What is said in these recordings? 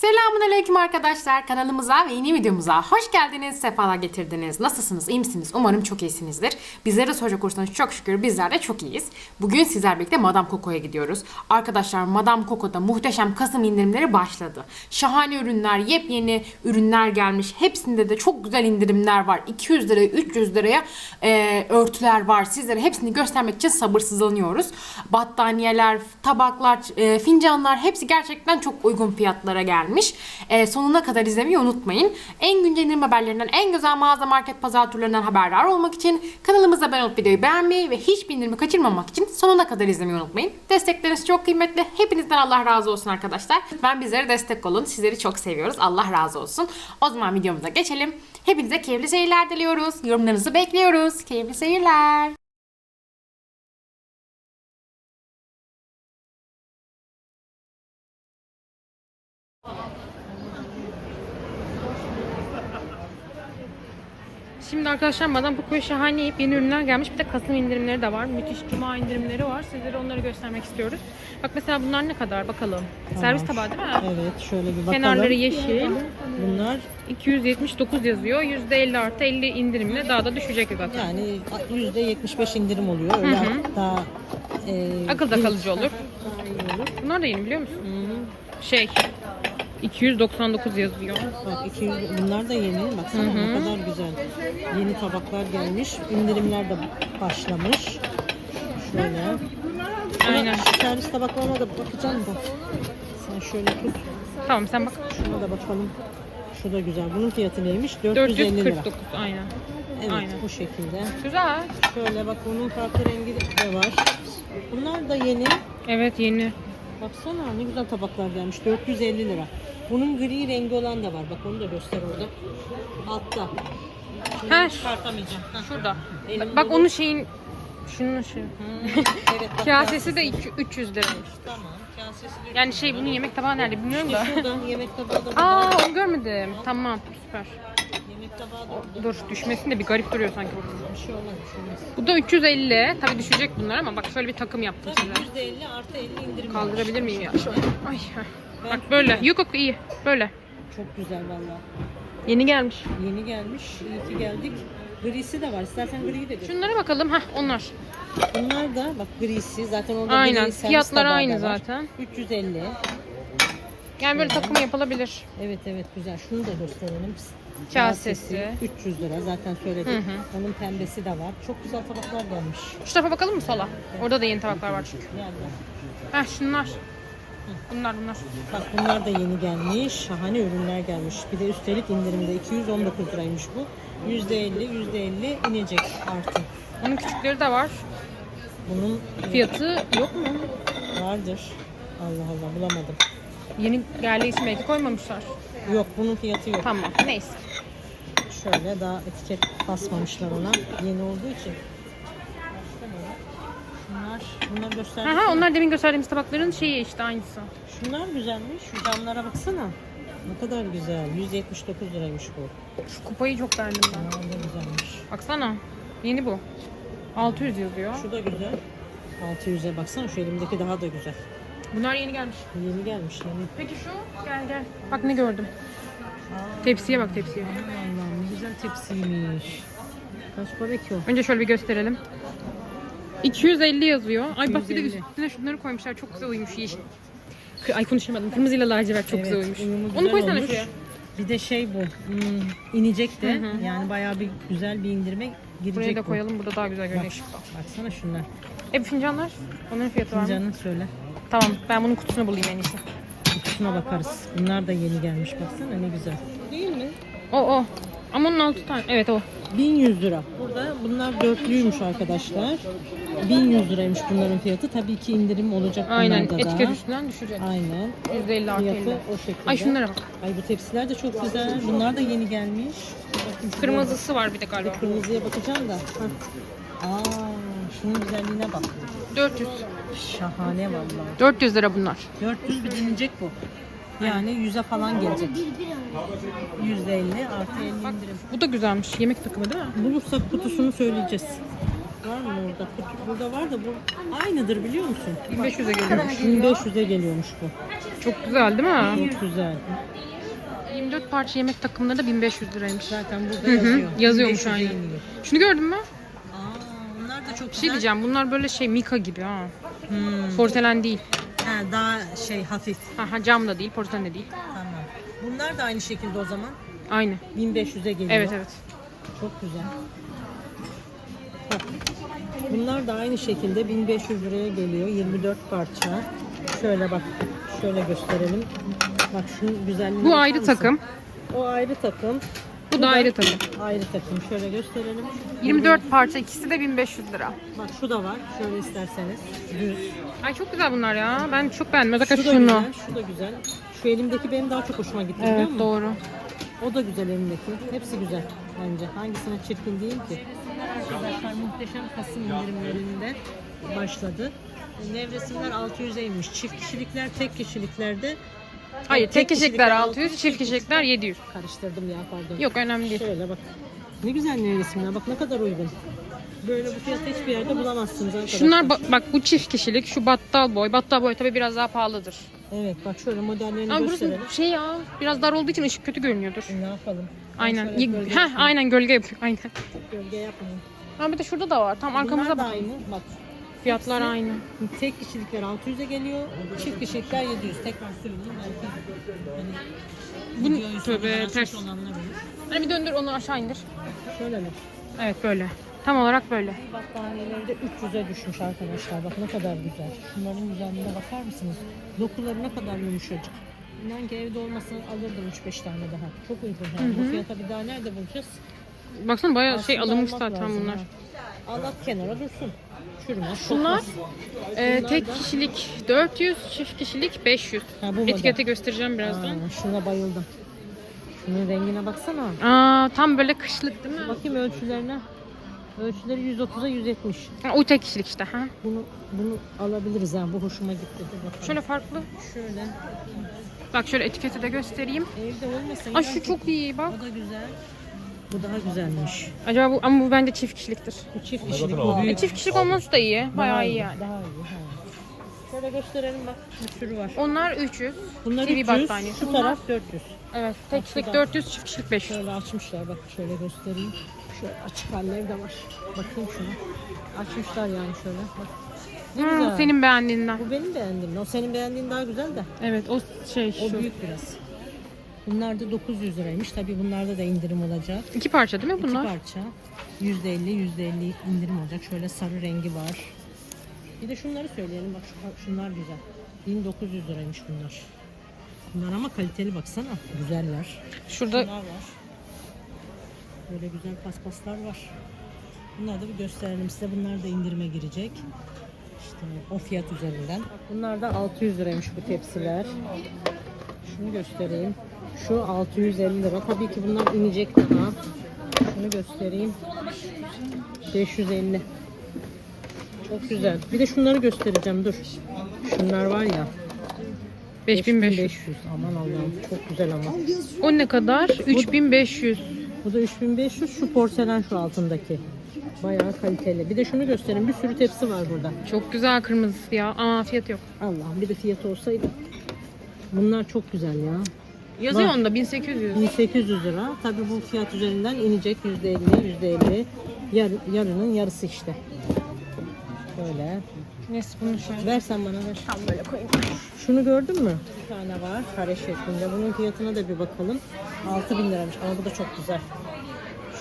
Selamun Aleyküm arkadaşlar. Kanalımıza ve yeni videomuza hoş geldiniz. Sefalar getirdiniz. Nasılsınız? iyi misiniz? Umarım çok iyisinizdir. Bizlere soracak olursanız çok şükür bizler de çok iyiyiz. Bugün sizler birlikte Madame Coco'ya gidiyoruz. Arkadaşlar Madame Coco'da muhteşem Kasım indirimleri başladı. Şahane ürünler, yepyeni ürünler gelmiş. Hepsinde de çok güzel indirimler var. 200 liraya, 300 liraya e, örtüler var. Sizlere hepsini göstermek için sabırsızlanıyoruz. Battaniyeler, tabaklar, e, fincanlar hepsi gerçekten çok uygun fiyatlara gelmiş. E, sonuna kadar izlemeyi unutmayın. En güncel indirim haberlerinden, en güzel mağaza market pazar turlarından haberdar olmak için kanalımıza abone olup videoyu beğenmeyi ve hiçbir indirimi kaçırmamak için sonuna kadar izlemeyi unutmayın. Destekleriniz çok kıymetli. Hepinizden Allah razı olsun arkadaşlar. Ben bizlere destek olun. Sizleri çok seviyoruz. Allah razı olsun. O zaman videomuza geçelim. Hepinize keyifli seyirler diliyoruz. Yorumlarınızı bekliyoruz. Keyifli seyirler. Şimdi arkadaşlar Madame Coco'ya şahane yeni ürünler gelmiş. Bir de Kasım indirimleri de var. Müthiş Cuma indirimleri var. Sizlere onları göstermek istiyoruz. Bak mesela bunlar ne kadar bakalım. Servis tabağı değil mi? Evet şöyle bir bakalım. Kenarları yeşil. Bunlar 279 yazıyor. %50 artı 50 indirimle daha da düşecek zaten. yani yüzde 75 indirim oluyor. Öyle daha e, Akılda kalıcı olur. Bunlar da yeni biliyor musun? Hı hı. Şey 299 yazıyor. Bak 200, bunlar da yeni. Baksana ne kadar güzel. Yeni tabaklar gelmiş. İndirimler de başlamış. Şöyle. Aynen. Şu servis tabaklarına da bakacağım da. Sen şöyle tut. Tamam sen bak. Şuna da bakalım. Şu da güzel. Bunun fiyatı neymiş? 450 lira. 449 aynen. Evet Aynen. bu şekilde. Güzel. Şöyle bak bunun farklı rengi de var. Bunlar da yeni. Evet yeni. Baksana ne güzel tabaklar gelmiş. 450 lira. Bunun gri rengi olan da var. Bak onu da göster orada. Altta. Ha, çıkartamayacağım. Ha. Şurada. Elim Bak dolu. onun şeyin şunun. Hı, evet, bak, Kasesi de iki- 300 liraymış. Tamam. Kasesi de Yani şey bunun yemek tabağı nerede bilmiyorum da. Şurada yemek tabağı da burada. Aa onu görmedim. Tamam süper. Dur düşmesin de bir garip duruyor sanki burada. Bir şey olmaz. Bu da 350. Tabii düşecek bunlar ama bak şöyle bir takım yaptım size. Tabii %50 artı 50 indirim. Kaldırabilir miyim ya? Şöyle. Ay. heh. Bak böyle. Yok yok iyi. Böyle. Çok güzel valla. Yeni gelmiş. Yeni gelmiş. İyi ki geldik. Grisi de var. İstersen griyi de gör. Şunlara bakalım. Heh onlar. Bunlar da bak grisi. Zaten orada Aynen. Fiyatları aynı zaten. 350. Yani böyle takım yapılabilir. Evet evet güzel. Şunu da gösterelim. Kasesi. 300 lira zaten söyledik. Hı hı. Onun pembesi de var. Çok güzel tabaklar gelmiş. Şu tarafa bakalım mı sola? Orada da yeni tabaklar var çünkü. Heh şunlar. Bunlar bunlar. Bak bunlar da yeni gelmiş. Şahane ürünler gelmiş. Bir de üstelik indirimde 219 liraymış bu. %50, %50 inecek artı. Onun küçükleri de var. Bunun Fiyatı yok mu? vardır. Allah Allah bulamadım. Yeni geldiği için belki koymamışlar. Yok bunun fiyatı yok. Tamam. Neyse. Şöyle daha etiket basmamışlar ona. Yeni olduğu için. Şunlar, bunlar gösterdik. Ha ha onlar demin gösterdiğimiz tabakların şeyi işte aynısı. Şunlar güzelmiş. Şu camlara baksana. Ne kadar güzel. 179 liraymış bu. Şu kupayı çok beğendim ben. Aa, ne güzelmiş. Baksana. Yeni bu. 600 yazıyor. Şu da güzel. 600'e baksana şu elimdeki daha da güzel. Bunlar yeni gelmiş. Yeni gelmiş yeni. Peki şu? Gel gel. Bak ne gördüm. Tepsiye bak tepsiye. Allah'ım ne güzel tepsiymiş. Kaç para ki o? Önce şöyle bir gösterelim. 250 yazıyor. Ay bak bir de 250. üstüne şunları koymuşlar. Çok güzel uymuş yeşil. Kı- Ay konuşamadım. Kırmızıyla lacivert çok güzel uymuş. uyumu Onu güzel koysana olmuş. şuraya. Bir de şey bu. Hmm, inecek de. Yani bayağı bir güzel bir indirime girecek Buraya da bu. koyalım. Burada daha güzel Bak, görünüyor. baksana şunlar. E bu fincanlar? Onların fiyatı var mı? Fincanını söyle. Tamam. Ben bunun kutusunu bulayım en iyisi. Kutusuna bakarız. Bunlar da yeni gelmiş baksana ne güzel. Değil mi? O o. Ama onun altı tane. Evet o. 1100 lira. Burada bunlar dörtlüymüş arkadaşlar. 1100 liraymış bunların fiyatı. Tabii ki indirim olacak Aynen. bunlarda da. Etiket üstünden düşecek. Aynen. %50 artı 50. Fiyatı o şekilde. Ay şunlara bak. Ay bu tepsiler de çok güzel. Bunlar da yeni gelmiş. Bakın şuraya Kırmızısı var bir de galiba. bak. Kırmızıya bakacağım da. Hah. Aa, şunun güzelliğine bak. 400. Şahane vallahi. 400 lira bunlar. 400 bir dinleyecek bu. Yani 100'e falan gelecek. %50 artı 50 indirim. Bu da güzelmiş. Yemek takımı değil mi? Bulursak kutusunu söyleyeceğiz. Var mı orada? Kutu burada var da bu aynıdır biliyor musun? 1500'e geliyormuş. 1500'e geliyormuş bu. Çok güzel değil mi? Çok güzel. 24 parça yemek takımları da 1500 liraymış. Zaten burada Hı hı, yazıyor. yazıyormuş 1500'e aynen. iniyor. Şunu gördün mü? Aa, bunlar da çok Bir şey güzel. diyeceğim. Bunlar böyle şey mika gibi ha. Hmm. Porselen değil. Ha, daha şey hafif. Aha cam da değil, porselen de değil. Tamam. Bunlar da aynı şekilde o zaman. Aynı. 1500'e geliyor. Evet evet. Çok güzel. Bak. Bunlar da aynı şekilde 1500 liraya geliyor. 24 parça. Şöyle bak. Şöyle gösterelim. Bak şunun güzelliğine Bu ayrı takım. O ayrı takım. Bu da ayrı takım. Ayrı takım. Şöyle gösterelim. 24 parça ikisi de 1500 lira. Bak şu da var. Şöyle isterseniz. Düz. Ay çok güzel bunlar ya. Ben çok beğendim. Özellikle Şu da şunu. güzel. Şu da güzel. Şu elimdeki benim daha çok hoşuma gitti biliyor Evet musun? doğru. O da güzel elimdeki. Hepsi güzel bence. Hangisine çirkin değil ki? Arkadaşlar muhteşem Kasım indirimlerinde başladı. Nevresimler 600'e inmiş. Çift kişilikler tek kişiliklerde Hayır Tek kişilikler kişilikler 600, çift kişilikler 700. karıştırdım ya pardon. Yok önemli değil. Şöyle bak. Ne güzel nevresimler. Bak ne kadar uygun. Böyle bu fiyatı hiçbir yerde bulamazsınız arkadaşlar. Şunlar ba- bak bu çift kişilik, şu battal boy. Battal boy tabii biraz daha pahalıdır. Evet bak şöyle modellerini Ama burası gösterelim. şey ya biraz dar olduğu için ışık kötü görünüyordur. Ne yapalım? Aynen. şöyle gölge yapayım. aynen gölge yapıyor. Aynen. Gölge yapmayayım. Ha bir de şurada da var. Tam arkamıza Bunlar da bak. aynı. Bak Fiyatlar Hepsi- aynı. Tek kişilikler 600'e geliyor. Çift kişilikler 700. Tekrar söyleyeyim. Belki hani Bu tövbe ters. Hani bir döndür onu aşağı indir. Şöyle mi? Evet böyle. Tam olarak böyle. Battaniyeleri de 300'e düşmüş arkadaşlar. Bak ne kadar güzel. Şunların güzelliğine bakar mısınız? Dokuları ne kadar yumuşacık. İnan ki evde olmasın alırdım 3-5 tane daha. Çok uygun yani. Bu fiyata bir daha nerede bulacağız? Baksana bayağı şey Aslında alınmış almak zaten bunlar. ha. Al at kenara dursun. Çürümez. Şunlar e, tek kişilik 400, çift kişilik 500. Ha, bu. Etiketi göstereceğim birazdan. Aa, şuna bayıldım. Şunun rengine baksana. Aa, tam böyle kışlık değil mi? Bakayım ölçülerine. Ölçüleri 130'a 170. Ha, o tek kişilik işte. Ha. Bunu bunu alabiliriz ha. Bu hoşuma gitti. Bakalım. Şöyle farklı. şöyle. Bak şöyle etiketi de göstereyim. Evde olmasa inan şu çok iyi bak. O da güzel. Bu daha güzelmiş. Acaba bu ama bu bence çift kişiliktir. Bu çift kişilik bu E, büyük. çift kişilik olması da iyi. Bayağı iyi yani. Daha iyi. Ha. Şöyle gösterelim bak. Bir sürü var. Onlar 300. Bunlar TV 300, battaniye. şu taraf 400. Evet. Tek kişilik şurada. 400, çift kişilik 500. Şöyle açmışlar bak şöyle göstereyim. Şöyle açık halleri de var. Bakayım şuna. Açmışlar yani şöyle. Bak. Ne Hmm, güzel. senin beğendiğinden. Bu benim beğendiğim. O senin beğendiğin daha güzel de. Evet o şey O şu. büyük biraz. Bunlar da 900 liraymış. Tabii bunlarda da indirim olacak. İki parça değil mi İki bunlar? parça. %50 %50 indirim olacak. Şöyle sarı rengi var. Bir de şunları söyleyelim. Bak şu- şunlar güzel. 1900 liraymış bunlar. Bunlar ama kaliteli baksana. Güzeller. Şurada Bunlar var. Böyle güzel paspaslar var. Bunları da bir gösterelim size. Bunlar da indirime girecek. İşte o fiyat üzerinden. Bunlar da 600 liraymış bu tepsiler. Şunu göstereyim. Şu 650 lira. Tabii ki bunlar inecek daha. Şunu göstereyim. 550. Çok güzel. Bir de şunları göstereceğim. Dur. Şunlar var ya. 5500. 5500. Aman Allah'ım. Çok güzel ama. O ne kadar? 3500. Bu da 3500 şu porselen şu altındaki. Bayağı kaliteli. Bir de şunu göstereyim. Bir sürü tepsi var burada. Çok güzel kırmızısı ya. Aa fiyat yok. Allah'ım bir de fiyatı olsaydı. Bunlar çok güzel ya. Yazıyor Var. onda 1800. 1800 lira. Tabii bu fiyat üzerinden inecek %50, %50. Yar, yarının yarısı işte. Şöyle. Neyse bunu şöyle. Versen bana ver. Tam böyle koyayım. Şunu gördün mü? Bir tane var kare şeklinde. Bunun fiyatına da bir bakalım. 6000 liraymış ama bu da çok güzel.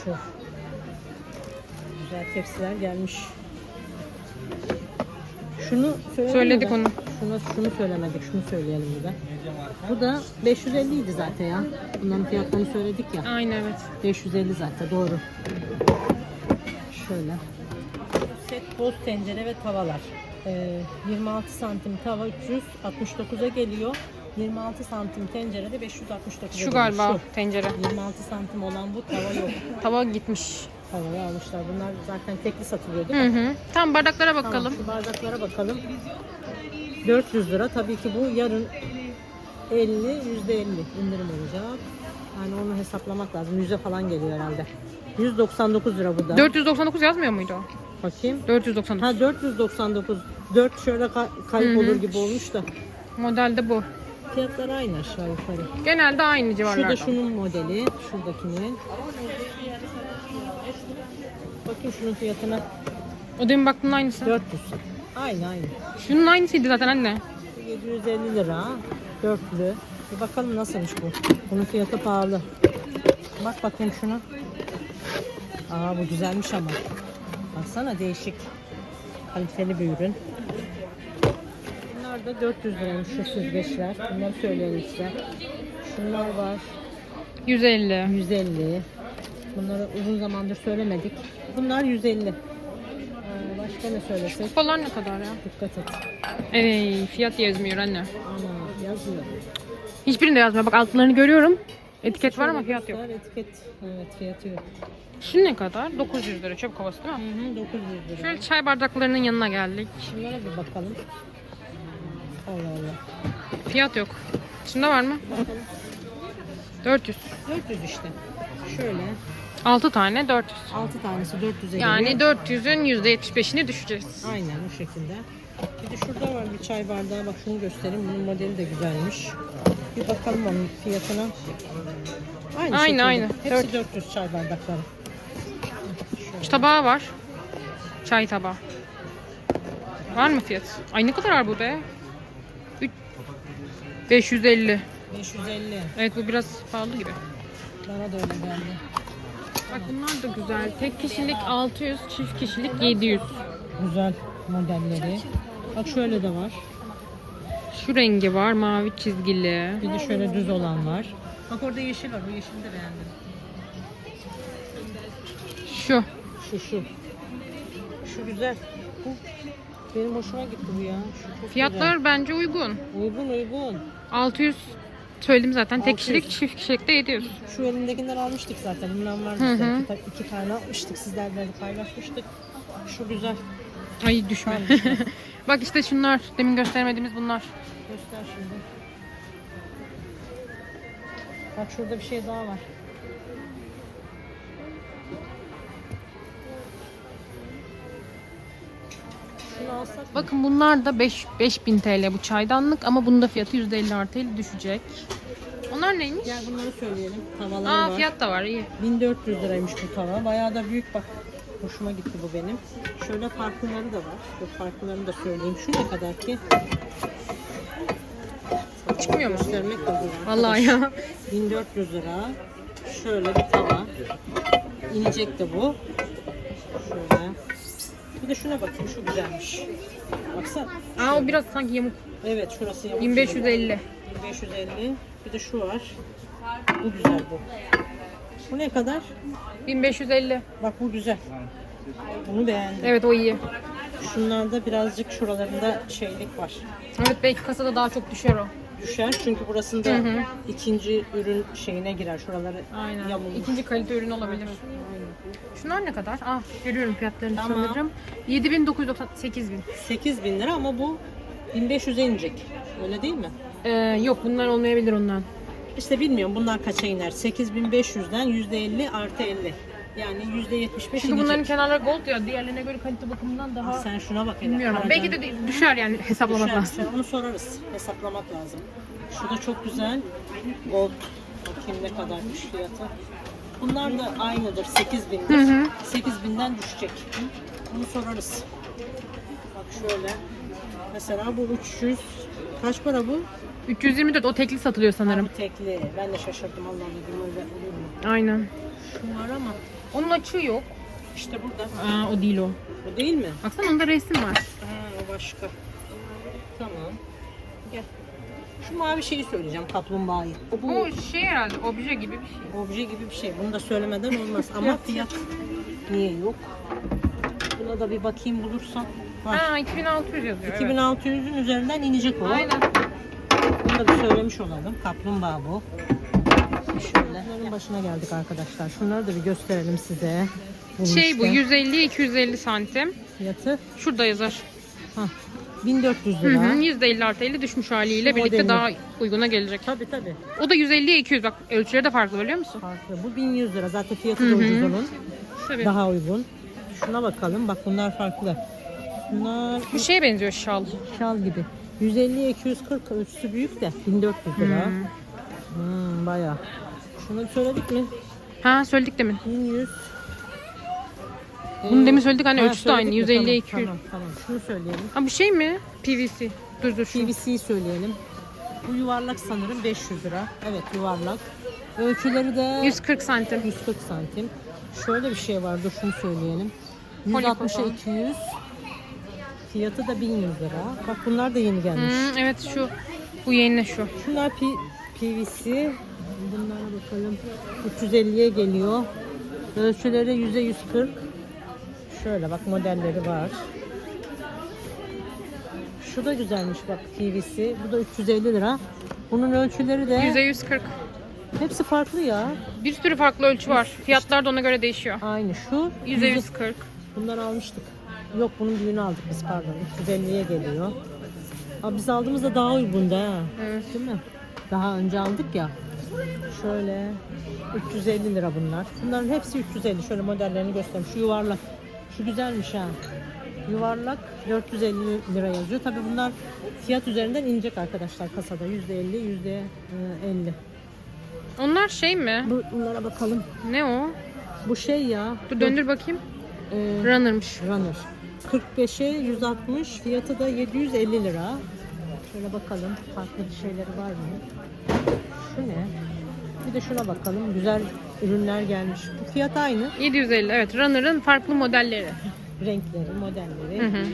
Şu. Güzel tepsiler gelmiş. Şunu Söyledik onu. Şunu, şunu söylemedik. Şunu söyleyelim bir de. Bu da 550 idi zaten ya. Bunların fiyatlarını söyledik ya. Aynen evet. 550 zaten doğru. Şöyle. Set boz tencere ve tavalar. Ee, 26 santim tava 369'a geliyor. 26 santim tencere de 569'a Şu galiba tencere. Şu. 26 santim olan bu tava yok. Tava gitmiş. Tavayı almışlar. Bunlar zaten tekli satılıyor Hı değil mi? hı. Tamam bardaklara Tamam, bakalım. şu bardaklara bakalım. 400 lira. Tabii ki bu yarın 50, %50 indirim olacak. Yani onu hesaplamak lazım. Yüze falan geliyor herhalde. 199 lira bu da. 499 yazmıyor muydu o? Bakayım. 499. Ha 499. 4 şöyle ka- kayıp olur gibi olmuş da. Modelde bu. Fiyatlar aynı aşağı yukarı. Genelde aynı Şu civarlarda. da şunun modeli. Şuradakinin. Bakayım şunun fiyatına. O demin baktığın aynısı. 400. Aynı aynı. Şunun aynısıydı zaten anne. 750 lira. Dörtlü. Bir bakalım nasılmış bu. Bunun fiyatı pahalı. Bak bakayım şuna. Aa bu güzelmiş ama. Baksana değişik. Kaliteli bir ürün. Bunlar da 400 liraymış şu süzgeçler. Bunları söyleyelim size. Şunlar var. 150. 150. Bunları uzun zamandır söylemedik. Bunlar 150. Ee, başka ne söylesek? Falan ne kadar ya? Dikkat et. Ey fiyat yazmıyor anne. Ana yazmıyor. Hiçbirinde yazmıyor. Bak altlarını görüyorum. Etiket var ama fiyat yok. Etiket. Evet fiyatı yok. Şu ne kadar? 900 lira çöp kovası değil mi? Hı hı 900 lira. Şöyle çay bardaklarının yanına geldik. Şunlara bir bakalım. Allah Allah. Fiyat yok. Şunda var mı? 400. 400 işte. Şöyle 6 tane 400. 6 tanesi 400'e Yani geliyor. 400'ün %75'ini düşeceğiz. Aynen o şekilde. Bir de şurada var bir çay bardağı. Bak şunu göstereyim. Bunun modeli de güzelmiş. Bir bakalım onun fiyatına. Aynı Aynı, şekilde. aynı. Hepsi 400 çay bardakları. Şu tabağı var. Çay tabağı. Var mı fiyat? Ay ne kadar bu be? Üç- 550. 550. Evet bu biraz pahalı gibi. Bana da öyle geldi. Bak bunlar da güzel. Tek kişilik 600, çift kişilik 700. Güzel modelleri. Bak şöyle de var. Şu rengi var, mavi çizgili. Bir de şöyle düz olan var. Bak orada yeşil var. Bu yeşili de beğendim. Şu. Şu şu. Şu güzel. Bu benim hoşuma gitti bu ya. Şu çok Fiyatlar bence uygun. güzel. uygun uygun. 600 söyledim zaten. Tek 600. kişilik, çift kişilik de 700. Şu elindekinden almıştık zaten. Bundan vardı Hı bize. İki, iki tane almıştık. Sizlerle de paylaşmıştık. Şu güzel. Ay düşme. Bak işte şunlar. Demin göstermediğimiz bunlar. Göster şimdi. Bak şurada bir şey daha var. Bakın bunlar da 5 5000 TL bu çaydanlık ama bunda fiyatı %50 artı 50 düşecek. Onlar neymiş? Gel bunları söyleyelim. Tavalar Aa var. fiyat da var iyi. 1400 liraymış bu tava. Bayağı da büyük bak. Hoşuma gitti bu benim. Şöyle farklıları da var. Bu farklılarını da söyleyeyim. Şu ne kadar ki? Çıkmıyor mu? Göstermek de zor. Vallahi ya. 1400 lira. Şöyle bir tava. İnecek de bu. Şöyle. Bir de şuna bakayım. Şu güzelmiş. Baksana. Aa o biraz sanki yamuk. Evet şurası yamuk. 1550. 1550. Bir de şu var. Bu güzel bu. Bu ne kadar? 1550. Bak bu güzel. Bunu beğendim. Evet o iyi. Şunlarda birazcık şuralarında şeylik var. Evet belki kasada daha çok düşer o. Düşer çünkü burasında Hı hı. ikinci ürün şeyine girer. Şuraları Aynen. yamulmuş. İkinci kalite ürün olabilir. Şunlar ne kadar? Ah görüyorum fiyatlarını Tamam. sanırım. 7990 8000. 8000 lira ama bu 1500'e inecek. Öyle değil mi? Ee, yok bunlar olmayabilir ondan. İşte bilmiyorum bunlar kaça iner. 8500'den %50 artı 50. Yani %75 Çünkü inecek. bunların kenarları gold ya diğerlerine göre kalite bakımından daha Sen şuna bak. hele. bilmiyorum. Aradan Belki de düşer yani hesaplamak düşer. lazım. Onu sorarız. Hesaplamak lazım. Şu da çok güzel. Gold. Bakayım ne kadarmış fiyatı. Bunlar da aynıdır. 8000'dir. Hı hı. 8000'den düşecek. Bunu sorarız. Bak şöyle. Mesela bu 300 kaç para bu? 324 o tekli satılıyor sanırım. Bu tekli. Ben de şaşırdım Allah'ım dedim öyle olur mu? Aynen. Şu var ama Onun açığı yok. işte burada. Aa o değil o. Bu değil mi? Baksana onda resim var. Ha o başka. Tamam. Gel. Şu mavi şeyi söyleyeceğim kaplumbağayı. O bu Bu şey herhalde obje gibi bir şey. obje gibi bir şey. Bunu da söylemeden olmaz ama fiyat niye yok? Buna da bir bakayım bulursam. Var. Ha 2600 yazıyor. evet. 2600'ün üzerinden inecek o. Aynen. Bunu da bir söylemiş olalım. Kaplumbağa bu. Şöyle. Bunların başına geldik arkadaşlar. Şunları da bir gösterelim size. Bunun Şey bu işte 150 250 santim. Fiyatı Şurada yazar. hah, 1400 Hı lira. hı, %50 artı 50 düşmüş haliyle Şu birlikte modeli. daha uyguna gelecek. Tabii tabii. O da 150'ye 200 bak ölçüleri de farklı biliyor musun? Farklı. Bu 1100 lira. Zaten fiyatı da ucuz onun. Tabii. Daha uygun. Şuna bakalım. Bak bunlar farklı. Bunlar Bu şeye benziyor şal. şal gibi. 150 240 ölçüsü büyük de 1400 lira. Hmm, bayağı. Şunu söyledik mi? Ha söyledik demin. 1100. Bunu demin söyledik hani Ha, ölçüsü de aynı. söyledik mi? 150 Tamam, 200. Tamam, tamam. Şunu söyleyelim. Ha bu şey mi? PVC. Dur dur şu. PVC'yi söyleyelim. Bu yuvarlak sanırım 500 lira. Evet yuvarlak. Ölçüleri de 140 santim. 140 santim. Şöyle bir şey var. Dur şunu söyleyelim. Polypropil. 160'a 200. Fiyatı da 1100 lira. Bak bunlar da yeni gelmiş. Hmm, evet şu. Bu yeni şu. Şunlar P- PVC. Bunlara bakalım. 350'ye geliyor. Ölçüleri yüzde 140. Şöyle bak modelleri var. Şu da güzelmiş bak PVC. Bu da 350 lira. Bunun ölçüleri de Yüzde 140. hepsi farklı ya. Bir sürü farklı ölçü var. Fiyatlar da ona göre değişiyor. Aynı şu. Yüzde yüzde- 140. Bunları almıştık. Yok bunun büyüğünü aldık biz pardon. 350'ye geliyor. Aa, biz aldığımızda daha uygundu ha. Evet. Değil mi? Daha önce aldık ya. Şöyle 350 lira bunlar. Bunların hepsi 350. Şöyle modellerini göstereyim. Şu yuvarlak. Şu güzelmiş ha. Yuvarlak 450 lira yazıyor. Tabi bunlar fiyat üzerinden inecek arkadaşlar kasada. %50, %50. Onlar şey mi? Bu, bunlara bakalım. Ne o? Bu şey ya. Dur döndür bakayım. e, Runner'mış. Runner. 45'e 160, fiyatı da 750 lira. Şöyle bakalım farklı bir şeyleri var mı? Şu ne? Bir de şuna bakalım. Güzel ürünler gelmiş. Bu fiyat aynı. 750 evet. Runner'ın farklı modelleri. Renkleri, modelleri. Hı hı.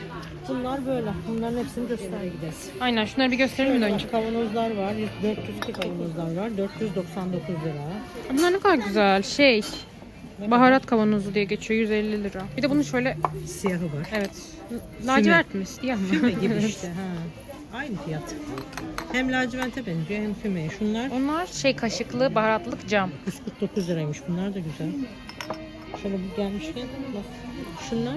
Bunlar böyle. Bunların hepsini göstereceğiz. Aynen şunları bir gösterelim de önce. Kavanozlar var. 400 kavanozlar var. 499 lira. Bunlar ne kadar güzel. Şey. Baharat kavanozu diye geçiyor 150 lira. Bir de bunun şöyle Siyahı var. evet. Lacivert mi? Siyah mı? Füme gibi Evet. işte. Ha. Aynı fiyat. Hem laciverte benziyor hem fümeye. Şunlar Onlar şey kaşıklı baharatlık cam. 149 liraymış. Bunlar da güzel. Şöyle bir gelmişken bak. Şunlar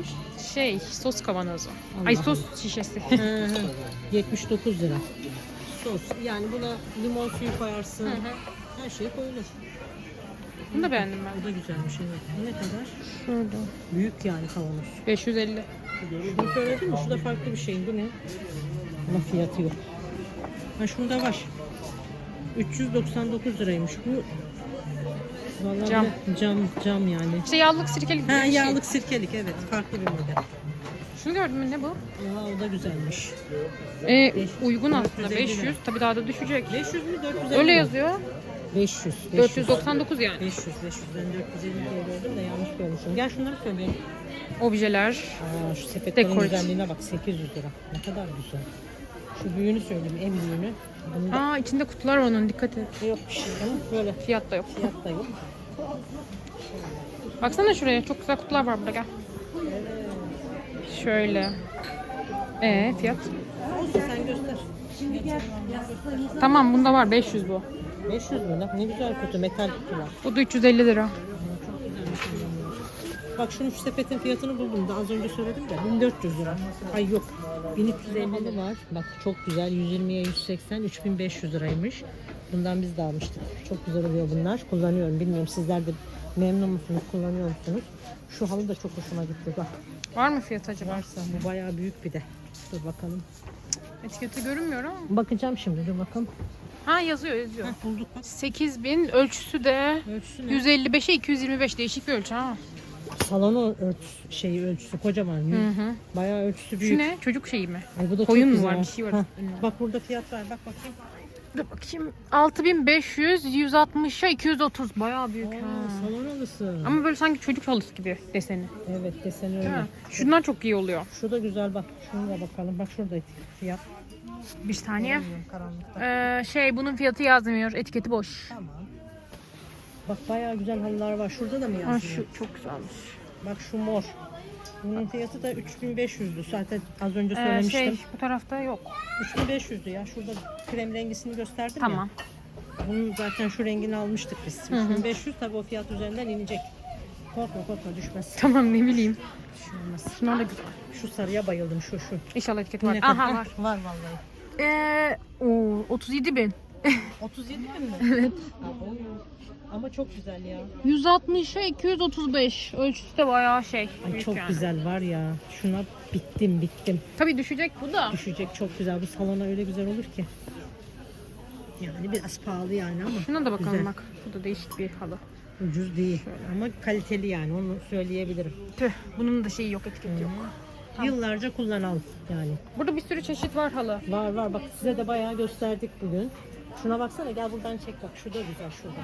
Şey sos kavanozu. Ay sos şişesi. hı hı, 79 lira. Sos. Yani buna limon suyu koyarsın. Her şey koyulur. Bunu da beğendim ben. Bu da güzelmiş evet. Bu ne kadar? Şurada. Büyük yani kavanoz. 550. Bunu söyledin mi? Şu da farklı bir şey. Bu ne? Ama fiyatı yok. Ha şunda var. 399 liraymış. Bu Vallahi Cam. bu cam cam yani. İşte yağlık sirkeli gibi Ha bir şey. yağlık sirkelik evet. Farklı bir model. Şunu gördün mü ne bu? Aa, o da güzelmiş. Ee, uygun aslında 450 lira. 500. Tabii daha da düşecek. 500 mü 450 Öyle yazıyor. 500. 500. 499 yani. 500 500 ben 450 diye gördüm de yanlış görmüşüm. Gel şunları söyleyeyim. Objeler. Aa, şu sepetlerin Dekorat. güzelliğine bak 800 lira. Ne kadar güzel. Şu büyüğünü söyleyeyim en büyüğünü. Bunun da Aa içinde kutular var onun dikkat et. yok bir şey değil mi? Böyle Fiyat da yok. fiyat da yok. Baksana şuraya çok güzel kutular var burada gel. Şöyle. Ee fiyat? Olsun sen göster. Şimdi gel. Tamam bunda var 500 bu. 500 mü lan? Ne güzel kutu metal kutular. Bu da 350 lira. Bak şunun şu sepetin fiyatını buldum da az önce söyledim de 1400 lira. Ay yok. 1350 var. Bak çok güzel 120'ye 180 3500 liraymış. Bundan biz de almıştık. Çok güzel oluyor bunlar. Kullanıyorum. Bilmiyorum sizler de memnun musunuz? Kullanıyor musunuz? Şu halı da çok hoşuma gitti. Bak Var mı fiyat acaba? varsa bu bayağı büyük bir de. Dur bakalım. Etiketi görünmüyor ama. Bakacağım şimdi. Dur bakalım. Ha yazıyor yazıyor. Heh, bulduk bak. 8000 ölçüsü de Ölçüsü ne? 155'e 225 değişik bir ölçü ha. Salonu örtüsü, şeyi ölçüsü kocaman. Hı hı. Bayağı ölçüsü Şu büyük. ne? Çocuk şeyi mi? Ay bu da Koyun çok mu var? Bir şey var Heh. Bak burada fiyat var. Bak bakayım. Dur bakayım. 6500 160'a 230. Bayağı büyük ha. Aa, salon halısı. Ama böyle sanki çocuk halısı gibi deseni. Evet deseni öyle. mi? Şunlar çok iyi oluyor. Şu da güzel bak. Şunu da bakalım. Bak şurada fiyat. Bir saniye. Ee, şey bunun fiyatı yazmıyor. Etiketi boş. Tamam. Bak bayağı güzel halılar var. Şurada da mı Ha, yazıyor? şu çok güzelmiş. Bak şu mor. Bunun fiyatı da 3500'dü. Zaten az önce Ee, söylemiştim. şey bu tarafta yok. 3500'dü ya. Şurada krem rengisini gösterdim Tamam. ya. Bunun zaten şu rengini almıştık biz. Hı hı. 3500 tabii o fiyat üzerinden inecek. Korkma korkma düşmez. Tamam ne bileyim. Bir şey. Şunlar da güzel. Şu sarıya bayıldım şu şu. İnşallah etiketi var. Aha var. Var vallahi. Ee, o 37 bin. 37 bin mi? Evet. Ama çok güzel ya. 160'a 235. Ölçüsü de bayağı şey. Ay büyük çok yani. güzel var ya. Şuna bittim bittim. Tabii düşecek bu da. Düşecek çok güzel. Bu salona öyle güzel olur ki. Yani biraz pahalı yani ama Şuna da bakalım Güzel. bak. Bu da değişik bir halı. ucuz değil. Ama kaliteli yani onu söyleyebilirim. Tüh. Bunun da şeyi yok etiket yok. Yıllarca kullanalım yani. Burada bir sürü çeşit var halı. Var var bak size de bayağı gösterdik bugün. Şuna baksana gel buradan çek bak şurada güzel şurada.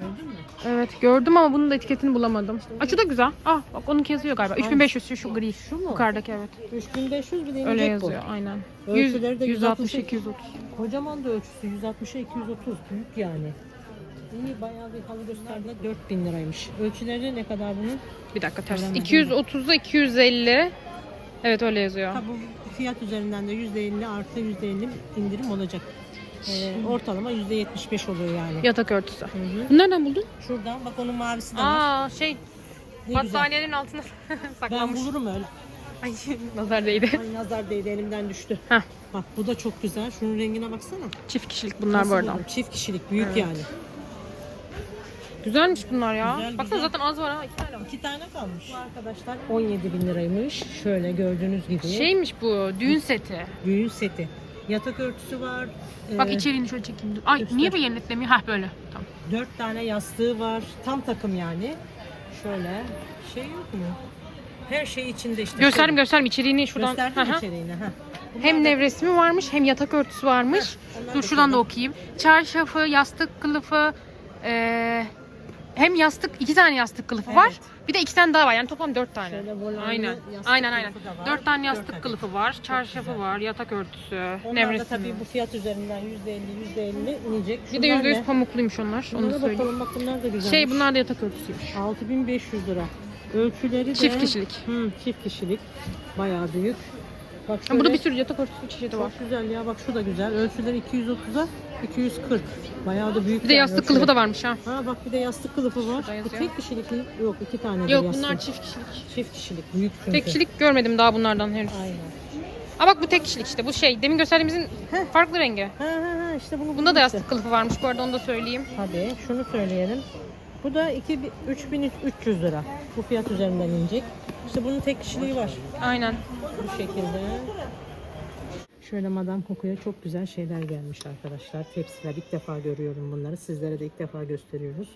Gördün mü? Evet gördüm ama bunun da etiketini bulamadım. Aa, şu da güzel. Ah bak onunki yazıyor galiba. 3500 şu, şu gri. Şu mu? Yukarıdaki evet. 3500 bir de Öyle inecek bu. yazıyor aynen. Ölçüleri de 100, 160 160, 230. Kocaman da ölçüsü 160'a 230 büyük yani. İyi bayağı bir halı gösterdiler 4000 liraymış. Ölçüleri ne kadar bunun? Bir dakika ters. Göremedim. 230'da 250. Evet öyle yazıyor. Ha, bu fiyat üzerinden de %50 artı %50 indirim olacak. Ee, ortalama %75 oluyor yani. Yatak örtüsü. Hı hı. Bunu nereden buldun? Şuradan bak onun mavisi de var. Aa şey Ne güzel. battaniyelerin altına Ben saklanmış. bulurum öyle. Ay nazar değdi. Ay nazar değdi elimden düştü. Heh. Bak bu da çok güzel. Şunun rengine baksana. Çift kişilik bunlar Nasıl bu arada. buldum? Çift kişilik büyük yani. Güzelmiş bunlar ya. Güzel, Baksana güzel. zaten az var ha. iki tane var. İki tane kalmış. Bu arkadaşlar 17 bin liraymış. Şöyle gördüğünüz gibi. Şeymiş bu düğün seti. Düğün seti. Yatak örtüsü var. Bak Ee, içeriğini şöyle çekeyim. dur. Ay göster. niye bu yeniletlemiyor? Hah böyle. Tamam. Dört tane yastığı var. Tam takım yani. Şöyle. Şey yok mu? Her şey içinde işte. Gösterdim gösterdim içeriğini şuradan. Gösterdim hı. içeriğini. Ha. Hem nevresimi varmış hem yatak örtüsü varmış. Dur da şuradan da okuyayım. Çarşafı, yastık kılıfı, eee, hem yastık iki tane yastık kılıfı var. Bir de iki tane daha var. Yani toplam dört tane. Şöyle Aynen. yastık Aynen aynen. kılıfı da var. Dört tane yastık adet. kılıfı var. Çarşafı var, yatak örtüsü, Onlar da tabii bu fiyat üzerinden %50 %50 inecek. Bir de Şunlar yüzde yüz ne? pamukluymuş onlar. Onu da Bunlara söyleyeyim. bakalım bak bunlar da güzel. Şey bunlar da yatak örtüsüymüş. 6500 lira. Ölçüleri de Çift kişilik. Hı, çift kişilik. Bayağı büyük. Bak şöyle. Burada bir sürü yatak örtüsü çeşidi var. Çok güzel ya bak şu da güzel. Ölçüleri 230'a 240. Bayağı da büyük. Bir de yastık kılıfı da varmış ha. Ha bak bir de yastık kılıfı var. Bu tek kişilik mi? Yok iki tane Yok yastık. bunlar çift kişilik. çift kişilik. Büyük çünkü. Tek kişilik görmedim daha bunlardan henüz. Aynen. Aa bak bu tek kişilik işte. Bu şey demin gösterdiğimizin farklı rengi. Ha ha ha işte bunu Bunda da işte. yastık kılıfı varmış bu arada onu da söyleyeyim. Hadi şunu söyleyelim. Bu da 2 3300 lira. Bu fiyat üzerinden inecek. İşte bunun tek kişiliği var. Aynen. Bu şekilde. Şöyle Madame Coco'ya çok güzel şeyler gelmiş arkadaşlar. Tepsiler ilk defa görüyorum bunları. Sizlere de ilk defa gösteriyoruz.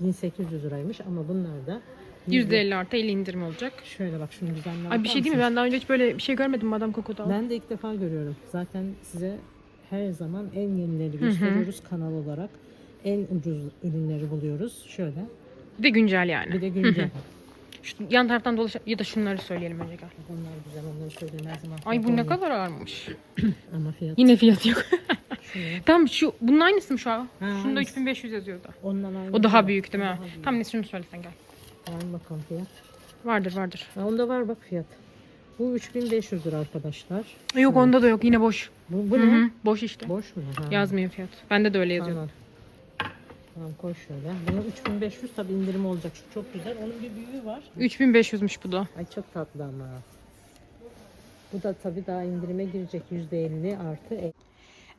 1800 liraymış ama bunlar da %50 artı 50 indirim olacak. Şöyle bak şunu düzenle Ay bir şey değil mi? Ben daha önce hiç böyle bir şey görmedim Madame Coco'da. Ben de ilk defa görüyorum. Zaten size her zaman en yenileri gösteriyoruz kanal olarak. En ucuz ürünleri buluyoruz. Şöyle. Bir de güncel yani. Bir de güncel. Şu yan taraftan dolaş ya da şunları söyleyelim önce gel. Bunlar güzel. Onları zaman. Ay bu ne kadar ağırmış. Ama fiyat. Yine fiyat yok. Tamam şu bunun aynısı mı şu an? Ha, Şunda aynısı. 3500 yazıyordu. Ondan aynı. O daha büyük değil mi? Tamam neyse şunu söylesen gel. Aynı bakalım fiyat. Vardır vardır. Ha, onda var bak fiyat. Bu 3500 lira arkadaşlar. Yok onda da yok yine boş. Bu, bu Hı ne? hı, Boş işte. Boş mu? Ha. Yazmıyor fiyat. Bende de öyle yazıyor. Tamam. Tamam koy şöyle. Bunun 3500 tabi indirim olacak. Şu çok güzel. Onun bir büyüğü var. 3500'müş bu da. Ay çok tatlı ama. Bu da tabi daha indirime girecek. %50 artı.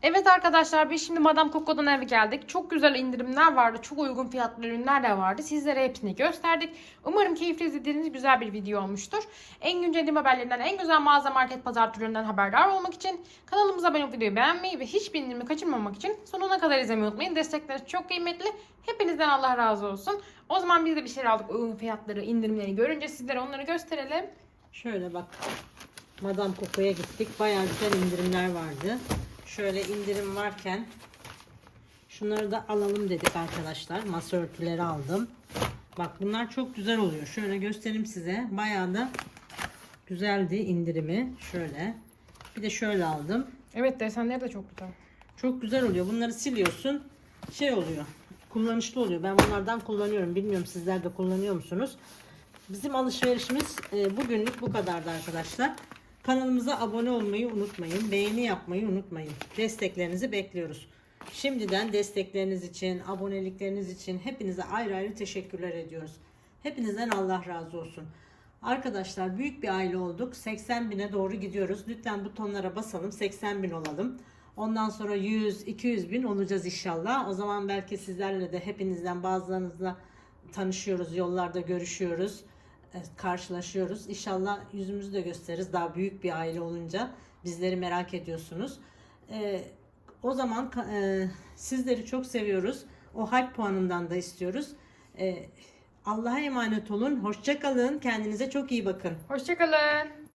Evet arkadaşlar biz şimdi Madame Coco'dan eve geldik. Çok güzel indirimler vardı. Çok uygun fiyatlı ürünler de vardı. Sizlere hepsini gösterdik. Umarım keyifli izlediğiniz güzel bir video olmuştur. En güncel haberlerinden, en güzel mağaza market pazar türlerinden haberdar olmak için kanalımıza abone olup videoyu beğenmeyi ve hiçbir indirimi kaçırmamak için sonuna kadar izlemeyi unutmayın. Destekleriniz çok kıymetli. Hepinizden Allah razı olsun. O zaman biz de bir şeyler aldık. Uygun fiyatları, indirimleri görünce sizlere onları gösterelim. Şöyle bak. Madame Coco'ya gittik. Bayağı güzel indirimler vardı. Şöyle indirim varken şunları da alalım dedik arkadaşlar. Masa örtüleri aldım. Bak bunlar çok güzel oluyor. Şöyle göstereyim size. Bayağı da güzeldi indirimi. Şöyle. Bir de şöyle aldım. Evet desenleri de çok güzel. Çok güzel oluyor. Bunları siliyorsun. Şey oluyor. Kullanışlı oluyor. Ben bunlardan kullanıyorum. Bilmiyorum sizler de kullanıyor musunuz? Bizim alışverişimiz e, bugünlük bu kadardı arkadaşlar. Kanalımıza abone olmayı unutmayın. Beğeni yapmayı unutmayın. Desteklerinizi bekliyoruz. Şimdiden destekleriniz için, abonelikleriniz için hepinize ayrı ayrı teşekkürler ediyoruz. Hepinizden Allah razı olsun. Arkadaşlar büyük bir aile olduk. 80 bine doğru gidiyoruz. Lütfen butonlara basalım. 80 bin olalım. Ondan sonra 100, 200 bin olacağız inşallah. O zaman belki sizlerle de hepinizden bazılarınızla tanışıyoruz, yollarda görüşüyoruz, karşılaşıyoruz. İnşallah yüzümüzü de gösteririz daha büyük bir aile olunca. Bizleri merak ediyorsunuz. E, o zaman e, sizleri çok seviyoruz. O hype puanından da istiyoruz. E, Allah'a emanet olun. Hoşça kalın. Kendinize çok iyi bakın. Hoşçakalın.